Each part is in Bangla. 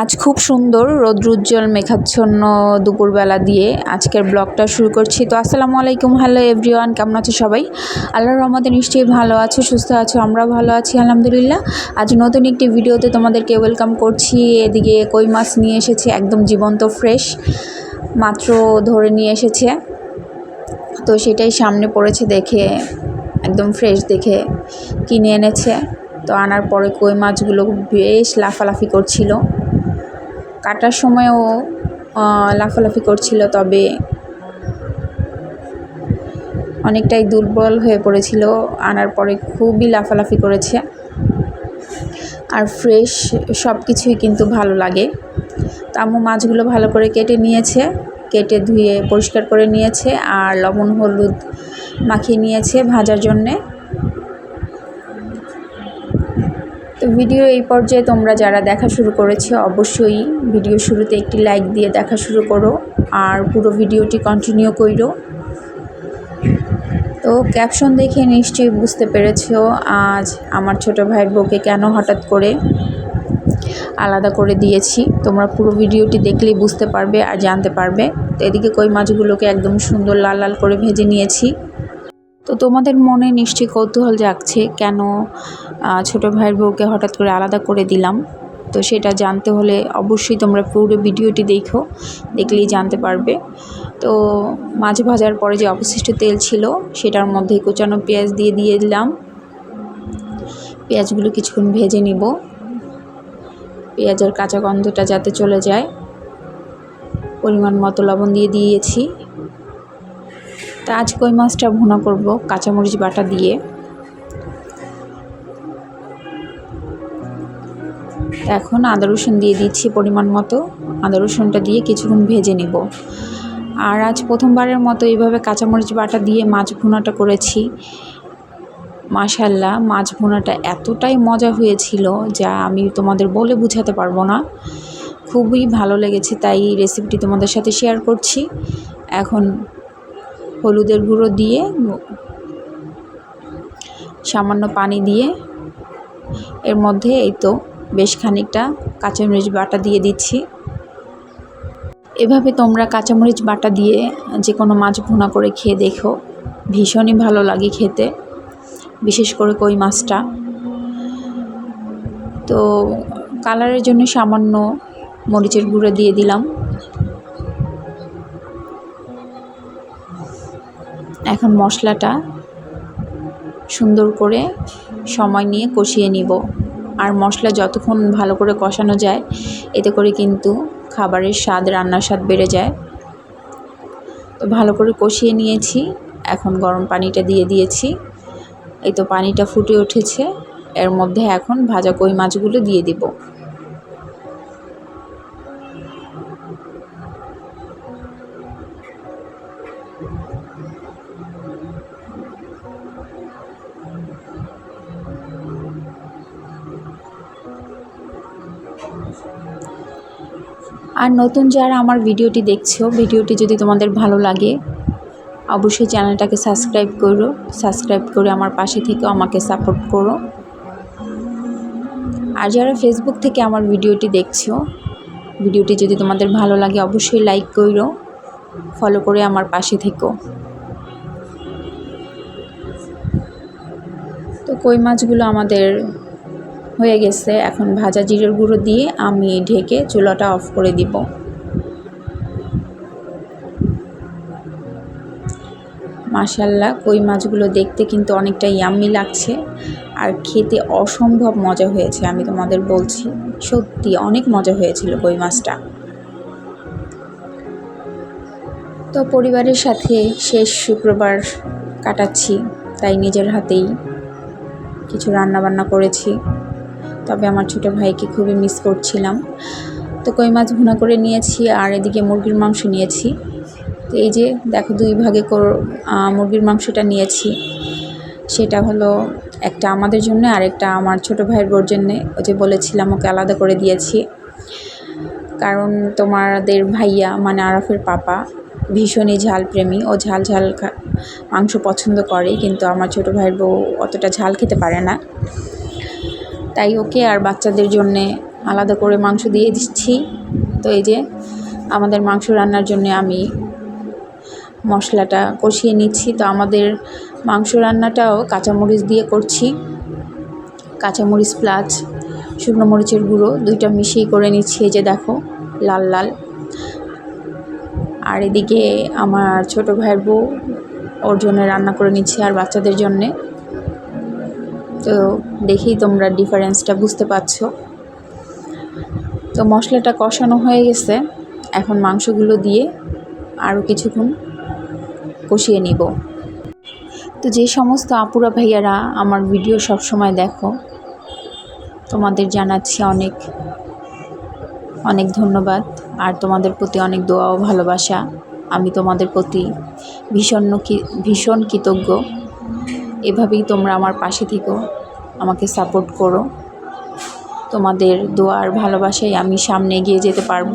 আজ খুব সুন্দর, রৌদ্রোজ্জ্বল, মেঘাচ্ছন্ন দুপুরবেলা দিয়ে আজকের ব্লগটা শুরু করছি। তো আসসালামু আলাইকুম, হ্যালো এভরিওয়ান, কেমন আছো সবাই? আল্লাহর রহমতে নিশ্চয়ই ভালো আছো, সুস্থ আছো আমরা ভালো আছি, আলহামদুলিল্লাহ। আজ নতুন একটি ভিডিওতে তোমাদেরকে ওয়েলকাম করছি। এদিকে কই মাছ নিয়ে এসেছে, একদম জীবন্ত ফ্রেশ মাত্র ধরে নিয়ে এসেছে। তো সেটাই সামনে পড়েছে দেখে, একদম ফ্রেশ দেখে কিনে এনেছে। তো আনার পরে কই মাছগুলো বেশ লাফালাফি করছিল। কাটার সময়ও লাফালাফি করছিল, তবে অনেকটাই দুর্বল হয়ে পড়েছিল। আনার পরে খুবই লাফালাফি করেছে। আর ফ্রেশ সব কিছুই কিন্তু ভালো লাগে। তো মাছগুলো ভালো করে কেটে নিয়েছে, কেটে ধুয়ে পরিষ্কার করে নিয়েছে, আর লবণ, হলুদ মাখিয়ে নিয়েছে ভাজার জন্যে। তো ভিডিও এই পর্যায়ে তোমরা যারা দেখা শুরু করেছ, অবশ্যই ভিডিও শুরুতে একটি লাইক দিয়ে দেখা শুরু করো আর পুরো ভিডিওটি কন্টিনিউ করো তো ক্যাপশন দেখে নিশ্চয়ই বুঝতে পেরেছ আজ আমার ছোট ভাইয়ের বউকে কেন হঠাৎ করে আলাদা করে দিয়েছি। তোমরা পুরো ভিডিওটি দেখলেই বুঝতে পারবে আর জানতে পারবে। তো এদিকে কই মাছগুলোকে একদম সুন্দর লাল লাল করে ভেজে নিয়েছি। তো তোমাদের মনে নিশ্চয়ই কৌতূহল জাগছে কেন ছোট ভাইয়ের বউকে হঠাৎ করে আলাদা করে দিলাম? তো সেটা জানতে হলে অবশ্যই তোমরা পুরো ভিডিওটি দেখো, দেখলেই জানতে পারবে। তো মাছ ভাজার পরে যে অবশিষ্ট তেল ছিল, সেটার মধ্যে কুচানো পেঁয়াজ দিয়ে দিয়ে দিলাম। পেঁয়াজগুলো কিছুক্ষণ ভেজে নিব। পেঁয়াজের কাঁচা গন্ধটা যাতে চলে যায়। পরিমাণ মতো লবণ দিয়ে দিয়েছি। তা আজ কই মাছটা ভুনা করব? কাঁচামরিচ বাটা দিয়ে। এখন আদা রসুন দিয়ে দিচ্ছি পরিমাণ মতো। আদা রসুনটা দিয়ে কিছুক্ষণ ভেজে নিব। আর আজ প্রথমবারের মতো এইভাবে কাঁচামরিচ বাটা দিয়ে মাছ ভুনাটা করেছি। মাশাল্লাহ মাছ ভুনাটা এতটাই মজা হয়েছিল যা আমি তোমাদের বলে বোঝাতে পারব না। খুবই ভালো লেগেছে, তাই রেসিপিটি তোমাদের সাথে শেয়ার করছি। এখন হলুদের গুঁড়ো দিয়ে, সামান্য পানি দিয়ে, এর মধ্যে এই তো বেশ খানিকটা কাঁচামরিচ বাটা দিয়ে দিচ্ছি। এভাবে তোমরা কাঁচামরিচ বাটা দিয়ে যে কোনো মাছ ভুনা করে খেয়ে দেখো। ভীষণই ভালো লাগে খেতে, বিশেষ করে কই মাছটা। তো কালারের জন্য সামান্য মরিচের গুঁড়ো দিয়ে দিলাম। এখন মশলাটা সুন্দর করে সময় নিয়ে কষিয়ে নিব। আর মশলা যতক্ষণ ভালো করে কষানো যায়, এতে করে কিন্তু খাবারের স্বাদ, রান্নার স্বাদ বেড়ে যায়। তো ভালো করে কষিয়ে নিয়েছি। এখন গরম পানিটা দিয়ে দিয়েছি। এই তো পানিটা ফুটে উঠেছে। এর মধ্যে এখন ভাজা কই মাছগুলো দিয়ে দিব। আর নতুন যারা আমার ভিডিওটি দেখছ, ভিডিওটি যদি তোমাদের ভালো লাগে, অবশ্যই চ্যানেলটাকে সাবস্ক্রাইব করো, সাবস্ক্রাইব করে আমার পাশে থেকেও আমাকে সাপোর্ট করো। আর যারা ফেসবুক থেকে আমার ভিডিওটি দেখছ, ভিডিওটি যদি তোমাদের ভালো লাগে, অবশ্যই লাইক করো ফলো করে আমার পাশে থেকো। তো কই মাছগুলো আমাদের হয়ে গেছে, এখন ভাজা জিরের গুঁড়ো দিয়ে আমি ঢেকে চুলাটা অফ করে দিব। মাশাল্লাহ কই মাছগুলো দেখতে কিন্তু অনেকটা ইয়াম্মি লাগছে আর খেতে অসম্ভব মজা হয়েছে, আমি তোমাদের বলছি। সত্যি, অনেক মজা হয়েছিল কই মাছটা। তো পরিবারের সাথে শেষ শুক্রবার কাটাচ্ছি, তাই নিজের হাতেই কিছু রান্না বান্না করেছি। তবে আমার ছোটো ভাইকে খুবই মিস করছিলাম। তো কই মাছ ভুনা করে নিয়েছি আর এদিকে মুরগির মাংস নিয়েছি। তো এই যে দেখো দুই ভাগে মুরগির মাংসটা নিয়েছি। সেটা হলো একটা আমাদের জন্য আর একটা আমার ছোটো ভাইয়ের বোর জন্যে। ও যে বলেছিলাম ওকে আলাদা করে দিয়েছি। কারণ তোমাদের ভাইয়া মানে আরফের পাপা ভীষণই ঝাল প্রেমী ও ঝাল ঝাল মাংস পছন্দ করে, কিন্তু আমার ছোটো ভাইয়ের বউ অতটা ঝাল খেতে পারে না। তাই ওকে আর বাচ্চাদের জন্যে আলাদা করে মাংস দিয়ে দিচ্ছি। তো এই যে আমাদের মাংস রান্নার জন্য আমি মশলাটা কষিয়ে নিচ্ছি। তো আমাদের মাংস রান্নাটাও কাঁচামরিচ দিয়ে করছি। কাঁচামরিচ প্লাস শুকনো মরিচের গুঁড়ো দুইটা মিশিয়ে করে নিচ্ছি। এই যে দেখো, লাল লাল। আর এদিকে আমার ছোট ভাইয়ের বউ ওর জন্য রান্না করে নিচ্ছি আর বাচ্চাদের জন্যে। তো দেখি তোমরা ডিফারেন্সটা বুঝতে পারছ। তো মশলাটা কষানো হয়ে গেছে। এখন মাংসগুলো দিয়ে আরও কিছুক্ষণ কষিয়ে নিব। তো যে সমস্ত আপুরা ভাইয়ারা আমার ভিডিও সব সময় দেখো, তোমাদের জানাচ্ছি অনেক অনেক ধন্যবাদ। আর তোমাদের প্রতি অনেক দোয়া ও ভালোবাসা। আমি তোমাদের প্রতি ভীষণ ভীষণ কৃতজ্ঞ। এভাবেই তোমরা আমার পাশে থেকো, আমাকে সাপোর্ট করো। তোমাদের দোয়ার ভালোবাসায় আমি সামনে এগিয়ে যেতে পারব।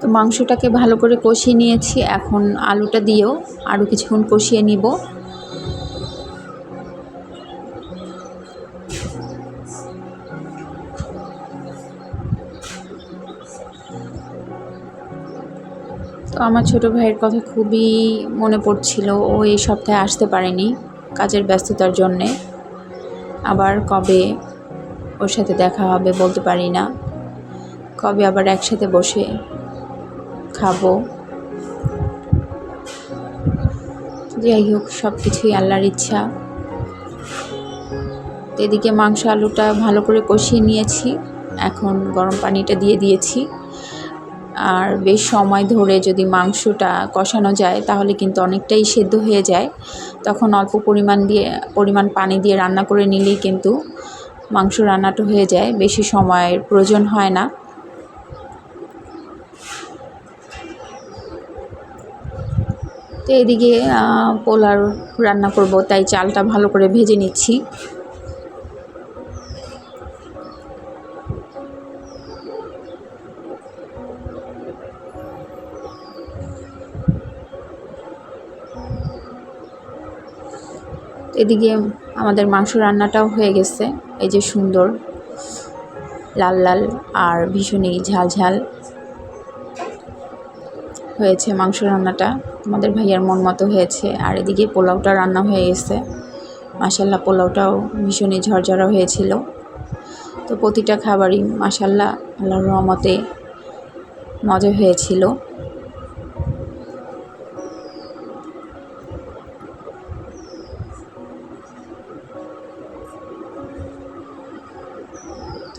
তো মাংসটাকে ভালো করে কষিয়ে নিয়েছি, এখন আলুটা দিয়েও আরও কিছুক্ষণ কষিয়ে নিব। তো আমার ছোট ভাইয়ের কথা খুবই মনে পড়ছিল। ও এই সপ্তাহে আসতে পারেনি কাজের ব্যস্ততার জন্যে। আবার কবে ওর সাথে দেখা হবে বলতে পারি না। কবে আবার একসাথে বসে খাব। যাই হোক সব কিছুই আল্লাহর ইচ্ছা। এদিকে মাংস আলুটা ভালো করে কষিয়ে নিয়েছি। এখন গরম পানিটা দিয়ে দিয়েছি। আর বেশ সময় ধরে যদি মাংসটা কষানো যায়, তাহলে কিন্তু অনেকটাই সেদ্ধ হয়ে যায়। তখন অল্প পরিমাণ দিয়ে, পরিমাণ পানি দিয়ে রান্না করে নিলেই কিন্তু মাংস রান্নাটা হয়ে যায়। বেশি সময়ের প্রয়োজন হয় না। তো এদিকে পোলাও রান্না করব, তাই চালটা ভালো করে ভেজে নিচ্ছি। এদিকে আমাদের মাংস রান্নাটাও হয়ে গেছে। এই যে সুন্দর, লাল লাল আর ভীষণই ঝাল ঝাল হয়েছে মাংস রান্নাটা। আমাদের ভাইয়ার মন মতো হয়েছে। আর এদিকে পোলাওটা রান্না হয়ে গেছে। মাসাল্লাহ পোলাওটাও ভীষণই ঝরঝরা হয়েছিল। তো প্রতিটা খাবারই মাসাল্লাহ আল্লাহর রহমতে মজা হয়েছিল।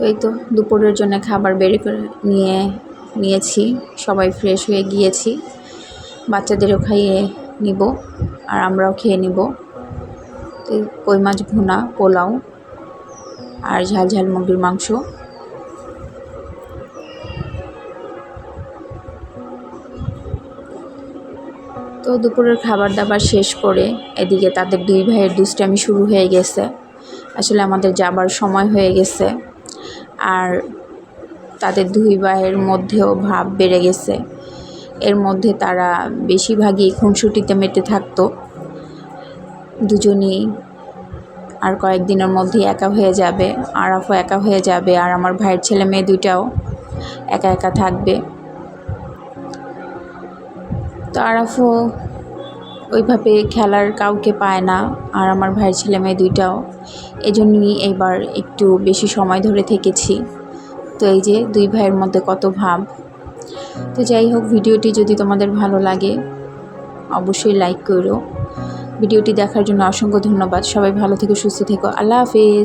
এই তো দুপুরের জন্য খাবার বের করে নিয়ে নিয়েছি। সবাই ফ্রেশ হয়ে গিয়েছি। বাচ্চাদেরও খাইয়ে নিব আর আমরাও খেয়ে নিব। কই মাছ ভুনা, পোলাও আর ঝাল ঝাল মুরগির মাংস। তো দুপুরের খাবার দাবার শেষ করে এদিকে তাদের দুই ভাইয়ের দুষ্টামি শুরু হয়ে গেছে। আসলে আমাদের যাবার সময় হয়ে গেছে। আর তাদের দুই ভাইয়ের মধ্যেও ভাব বেড়ে গেছে। এর মধ্যে তারা বেশিরভাগই খুনসুটিতে মেতে থাকতো। দুজনই আর কয়েকদিনের মধ্যেই একা হয়ে যাবে, আরাফও একা হয়ে যাবে আর আমার ভাইয়ের ছেলে মেয়ে দুইটাও একা একা থাকবে। তো আরাফও ওইভাবে খেলার কাউকে পায় না আর আমার ভাইয়ের ছেলে মেয়ে দুইটাও। এজন্যই এবার একটু বেশি সময় ধরে থেকেছি। তো এই যে দুই ভাইয়ের মধ্যে কত ভাব। তো যাই হোক, ভিডিওটি যদি তোমাদের ভালো লাগে, অবশ্যই লাইক করো। ভিডিওটি দেখার জন্য অসংখ্য ধন্যবাদ। সবাই ভালো থেকে, সুস্থ থেকো। আল্লাহ হাফেজ।